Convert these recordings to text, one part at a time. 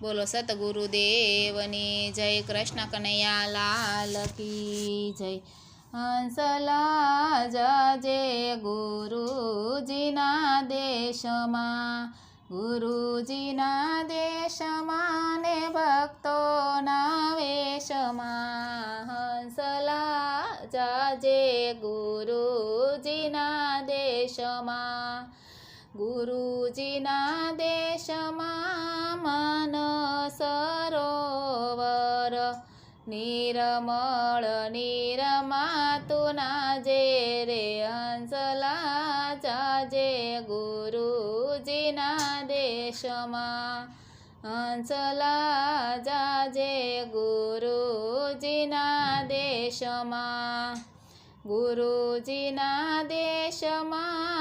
બોલો સતગુરુદેવની જય કૃષ્ણ કનૈયા લાલ કી જય. હંસલા જજે ગુરુજીના દેશમાં ગુરુજીના દેશમાં ને ભક્તોના વેશમાં. હંસલા જાજે ગુરુજીના દેશમાં ગુરુજીના દેશમાં મન સરોવર નિરમળ નિરમાતુના જે રે હંસલા જાજે ગુરુજીના દેશમાં હંસલા જાજે ગુરુજીના દેશમાં ગુરુજીના દેશમાં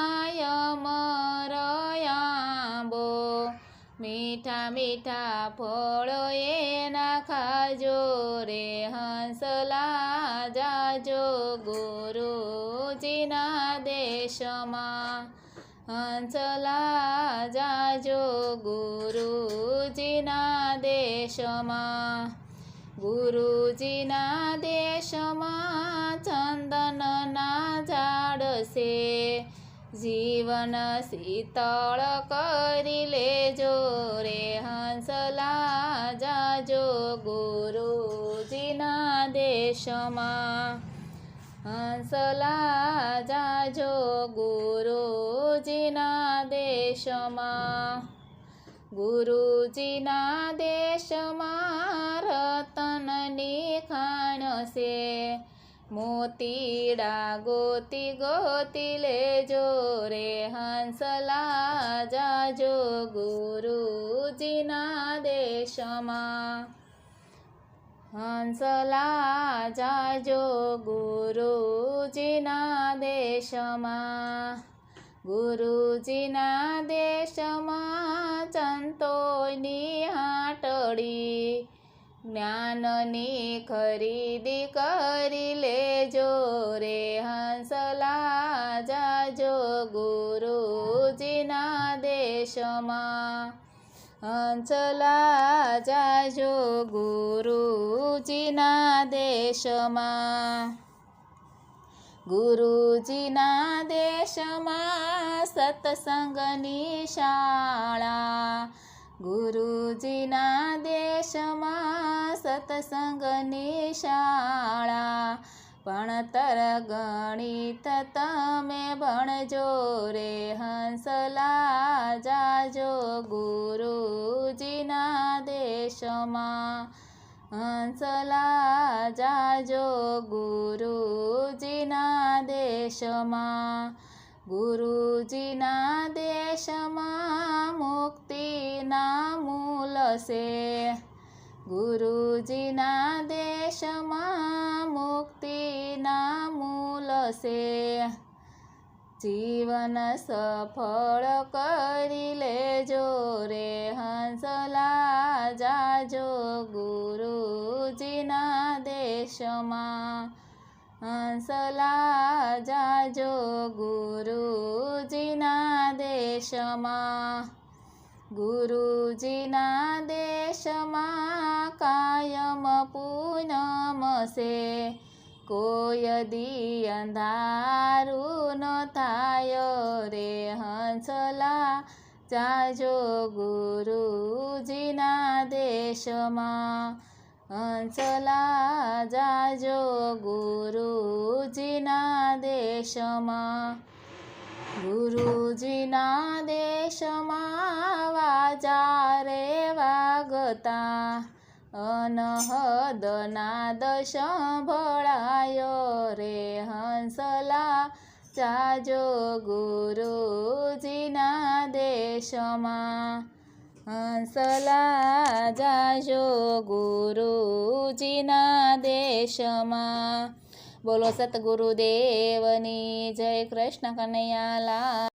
મીઠા મીઠા ફળો એના ખાજો રે હંસલા જાજો ગુરુજીના દેશમાં. હંસલા જાજો ગુરુજીના દેશમાં. ગુરુજીના દેશમાં ચંદનના ઝાડ છે. જીવન શીતળ કરી લેજો રે હંસલા જાજો ગુરુજીના દેશમાં. હંસલા જાજો ગુરુજીના દેશમાં. ગુરુજીના દેશમાં રતનની ખાણ છે. મોતીડા ગોતી ગોતી લેજો રે હંસલા જાજો ગુરુજીના દેશમાં. હંસલા જાજો ગુરુજીના દેશમાં. ગુરુજીના દેશમાં સંતોની હાટડી જ્ઞાનની ખરીદી કરી લેજો રે હંસલા, જાજો ગુરુજીના દેશમાં. હંસલા, જાજો ગુરુજીના દેશમાં. ગુરુજીના દેશમાં સત્સંગની શાળા ગુરુજીના દેશમાં સત્સંગની શાળા ભણતર ગણિત તમે ભણજો રે હંસલા જાજો ગુરુજીના દેશમાં. હંસલા જાજો ગુરુજીના દેશમાં. ગુરુજીના દેશમાં મુક્તિના મૂલ છે. ગુરુજીના દેશમાં મુક્તિના મૂલ છે. જીવન સફળ કરી લેજો રે હંસલા જાજો ગુરુજીના દેશમાં. હંસલા જાજો ગુરુજીના દેશમાં. ગુરુજીના દેશમાં કાયમ પૂનમસે કોય દી અંધારું ન થાય રે. હંસલા જાજો ગુરુજીના દેશમાં. હંસલા જાજો ગુરુજીના દેશમાં. ગુરુજીના દેશમાં વાજા રે વાગતા અનહદના દશ ભળાયો રે હંસલા જાજો ગુરુજીના દેશમાં. હંસલા જાજો ગુરુજીના દેશમાં. બોલો સતગુરુદેવની જય કૃષ્ણ કનૈયા લાલ